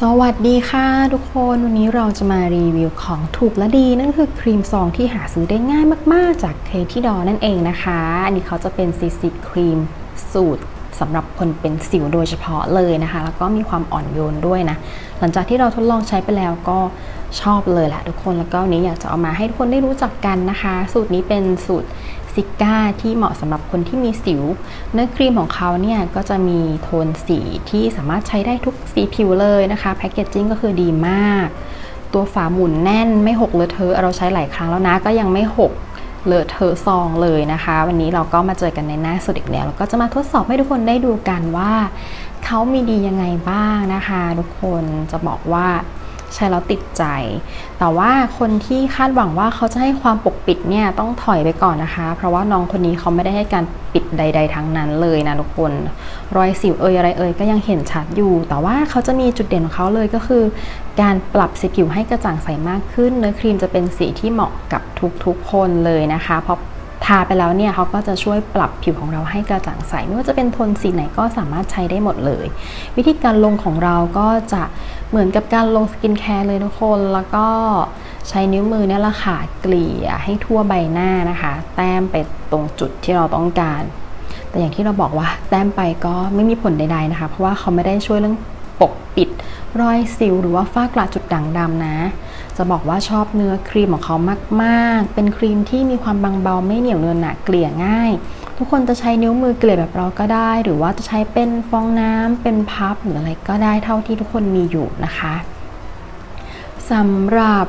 สวัสดีค่ะทุกคนวันนี้เราจะมารีวิวของถูกและดี นั่นคือครีมซองที่หาซื้อได้ง่ายมาก ๆ จากเคที่ดอนั่นเองนะคะ อันนี้เขาจะเป็นซีซีครีมสูตรสำหรับคนเป็นสิวโดยเฉพาะเลยนะคะ แล้วก็มีความอ่อนโยนด้วยนะ หลังจากที่เราทดลองใช้ไปแล้วก็ชอบเลยแหละทุกคนแล้วก็นนี้อยากจะเอามาให้ทุกคนได้รู้จักกันนะคะ สูตรนี้เป็นสูตร ซิก้าที่เหมาะสำหรับคนที่มีสิว เนื้อครีมของเขาเนี่ยก็จะมีโทนสีที่สามารถใช้ได้ทุกสีผิวเลยนะคะแพคเกจจิ้งก็คือดีมาก ตัวฝาหมุนแน่นไม่หกเลอะเทอะเราใช้หลายครั้งแล้วนะก็ยังไม่หกเลอะเทอะซองเลยนะคะ วันนี้เราก็มาเจอกันในหน้าสุดอีกแล้วแล้วก็จะมาทดสอบให้ทุกคนได้ดูกันว่าเขามีดียังไงบ้างนะคะ ทุกคนจะบอกว่า ใช้แล้วติดใจ แต่ว่าคนที่คาดหวังว่าเขาจะให้ความปกปิดเนี่ยต้องถอยไปก่อนนะคะ เพราะว่าน้องคนนี้เขาไม่ได้ให้การปิดใด ๆ ทั้งนั้นเลยนะทุกคน รอยสิวเอยอะไรเอยก็ยังเห็นชัดอยู่ แต่ว่าเขาจะมีจุดเด่นของเขาเลยก็คือ การปรับสีผิวให้กระจ่างใสมากขึ้น เนื้อครีมจะเป็นสีที่เหมาะกับทุกๆคนเลยนะคะเพราะ ทาไปแล้วเนี่ยเขาก็จะช่วยปรับผิวของเราให้กระจ่างใส ไม่ว่าจะเป็นโทนสีไหนก็สามารถใช้ได้หมดเลย วิธีการลงของเราก็จะเหมือนกับการลงสกินแคร์เลยทุกคน แล้วก็ใช้นิ้วมือเนี่ยละค่ะเกลี่ยให้ทั่วใบหน้านะคะ แต้มไปตรงจุดที่เราต้องการ แต่อย่างที่เราบอกว่าแต้มไปก็ไม่มีผลใดๆนะคะ เพราะว่าเขาไม่ได้ช่วยเรื่องปกปิดรอยสิวหรือว่าฝ้ากระจุดด่างดำนะ จะบอกว่าชอบเนื้อครีมของเขามาก ๆ เป็นครีมที่มีความบางเบาไม่เหนียวเนินหนะเกลี่ยง่าย ทุกคนจะใช้นิ้วมือเกลี่ยแบบเราก็ได้ หรือว่าจะใช้เป็นฟองน้ำเป็นพับหรืออะไรก็ได้เท่าที่ทุกคนมีอยู่นะคะสำหรับ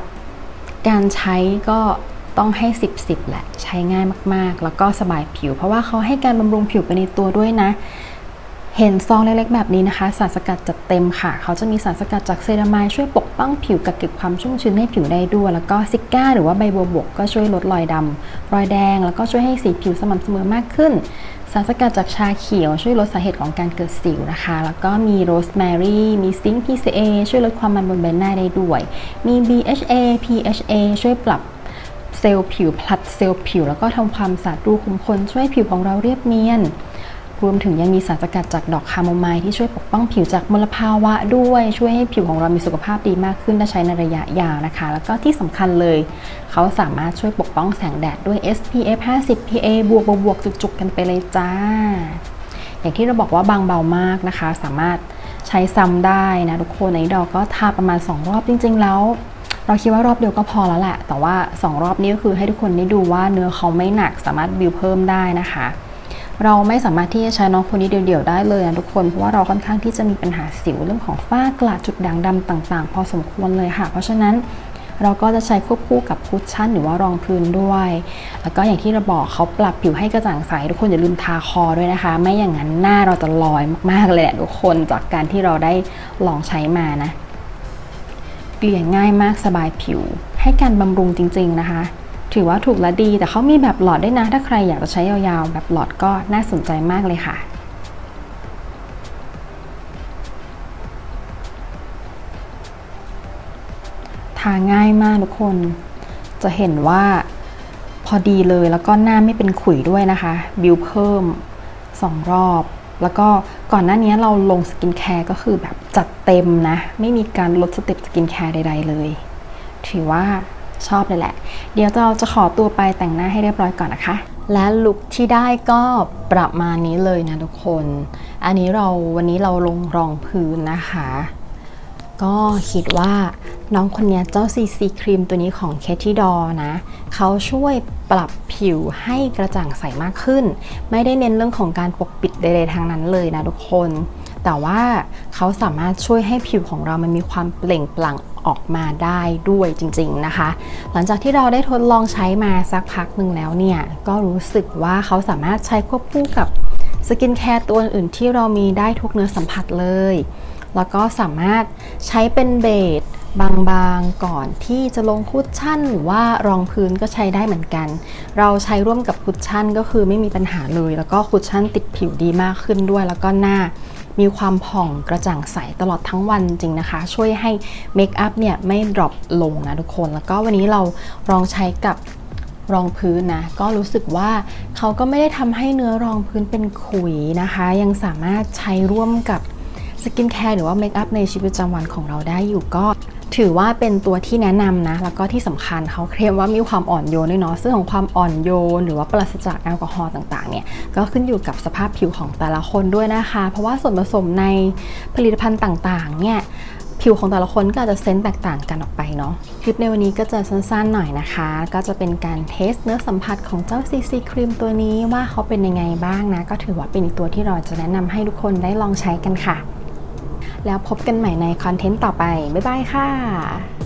การใช้ก็ต้องให้ 10 10 แหละ ใช้ง่ายมาก ๆ แล้วก็สบายผิว เพราะว่าเขาให้การบำรุงผิวไปในตัวด้วยนะ เห็นซองเล็กๆแบบนี้นะคะ สารสกัดจัดเต็มค่ะ เขาจะมีสารสกัดจากเซรามายช่วยปกป้องผิวกักเก็บความชุ่มชื้นให้ผิวได้ด้วย แล้วก็ซิก้าหรือว่าใบบัวบกก็ช่วยลดรอยดำรอยแดง แล้วก็ช่วยให้สีผิวสม่ำเสมอมากขึ้น สารสกัดจากชาเขียว ช่วยลดสาเหตุของการเกิดสิวนะคะ แล้วก็มีโรสแมรี่มีซิงค์ PCA ช่วยลดความมันบนใบหน้าได้ด้วย มี BHA PHA ช่วยปรับเซลล์ผิวผลัดเซลล์ผิว แล้วก็ทำความสะอาดรูขุมขนช่วยให้ผิวของเราเรียบเนียน รวมถึงยังมีสารสกัดจากดอกคาโมไมล์ที่ช่วยปกป้องผิวจากมลภาวะด้วยช่วยให้ผิวของเรามีสุขภาพดีมากขึ้นและใช้ในระยะยาวนะคะ แล้วก็ที่สำคัญเลย เขาสามารถช่วยปกป้องแสงแดดด้วย SPF 50 PA บวกบวกบวกจุกๆ กันไปเลยจ้า อย่างที่เราบอกว่าบางเบามากนะคะ สามารถใช้ซ้ำได้นะทุกคนในดอกก็ทาประมาณ 2 รอบจริง ๆ แล้วเราคิดว่ารอบเดียวก็พอแล้วแหละ แต่ว่า 2 รอบนี้ก็คือให้ทุกคนได้ดูว่าเนื้อเขาไม่หนักสามารถบิวเพิ่มได้นะคะ เราไม่สามารถที่จะใช้น้องคนนี้เดี่ยวๆได้เลยนะทุกคน เพราะว่าเราค่อนข้างที่จะมีปัญหาสิวเรื่องของฝ้ากระจุดด่างดำต่าง ๆ พอสมควรเลยค่ะ เพราะฉะนั้นเราก็จะใช้ควบคู่กับคุชชั่นหรือว่ารองพื้นด้วย แล้วก็อย่างที่เราบอกเขาปรับผิวให้กระจ่างใสทุกคนอย่าลืมทาคอด้วยนะคะ ไม่อย่างนั้นหน้าเราจะลอยมากๆเลยแหละทุกคนจากการที่เราได้ลองใช้มานะ เกลี่ยง่ายมากสบายผิว ให้การบำรุงจริง ๆนะคะ ถือว่าถูกและดี แต่เขามีแบบหลอดด้วยนะ ถ้าใครอยากจะใช้ยาวๆ แบบหลอดก็น่าสนใจมากเลยค่ะทาง่ายมากทุกคน จะเห็นว่าพอดีเลยแล้วก็หน้าไม่เป็นขุยด้วยนะคะ บิวเพิ่ม 2 รอบ แล้วก็ก่อนหน้านี้เราลงสกินแคร์ก็คือแบบจัดเต็มนะ ไม่มีการลดสเต็ปสกินแคร์ใดๆเลย ถือว่า ชอบเลยแหละ เดี๋ยวเราจะขอตัวไปแต่งหน้าให้เรียบร้อยก่อนนะคะ และลุคที่ได้ก็ประมาณนี้เลยนะทุกคน อันนี้เราวันนี้เราลงรองพื้นนะคะ ก็คิดว่าน้องคนนี้เจ้า CC ครีมตัวนี้ของ k a t i d o r นะ เขาช่วยปรับผิวให้กระจ่างใสมากขึ้น ไม่ได้เน้นเรื่องของการปกปิดใดๆทางนั้นเลยนะทุกคน แต่ว่าเขาสามารถช่วยให้ผิวของเรามันมีความเปล่งปลั่งออกมาได้ด้วยจริงๆนะคะ หลังจากที่เราได้ทดลองใช้มาสักพักหนึ่งแล้วเนี่ย ก็รู้สึกว่าเขาสามารถใช้ควบคู่กับสกินแคร์ตัวอื่นที่เรามีได้ทุกเนื้อสัมผัสเลย แล้วก็สามารถใช้เป็นเบสบางๆก่อนที่จะลงคุชชั่นหรือว่ารองพื้นก็ใช้ได้เหมือนกัน เราใช้ร่วมกับคุชชั่นก็คือไม่มีปัญหาเลย แล้วก็คุชชั่นติดผิวดีมากขึ้นด้วย แล้วก็หน้า มีความผ่องกระจ่างใสตลอดทั้งวันจริงนะคะ ช่วยให้เมคอัพเนี่ยไม่ดรอปลงนะทุกคน แล้วก็วันนี้เราลองใช้กับรองพื้นนะ ก็รู้สึกว่าเขาก็ไม่ได้ทำให้เนื้อรองพื้นเป็นขุยนะคะ ยังสามารถใช้ร่วมกับสกินแคร์หรือว่าเมคอัพในชีวิตประจำวันของเราได้อยู่ก็ ถือว่าเป็นตัวที่แนะนำนะ แล้วก็ที่สำคัญเขาเคลมว่ามีความอ่อนโยนด้วยเนาะซึ่งของความอ่อนโยน หรือว่าปราศจากแอลกอฮอล์ต่างๆเนี่ยก็ขึ้นอยู่กับสภาพผิวของแต่ละคนด้วยนะคะ เพราะว่าส่วนผสมในผลิตภัณฑ์ต่างๆเนี่ยผิวของแต่ละคนก็อาจจะเซนต์แตกต่างกันออกไปเนาะคลิปในวันนี้ก็จะสั้นๆหน่อยนะคะ ก็จะเป็นการเทสเนื้อสัมผัสของเจ้า CC ครีมตัวนี้ว่าเขาเป็นยังไงบ้างนะ ก็ถือว่าเป็นอีกตัวที่เราจะแนะนำให้ทุกคนได้ลองใช้กันค่ะ แล้วพบกันใหม่ในคอนเทนต์ต่อไป บ๊ายบายค่ะ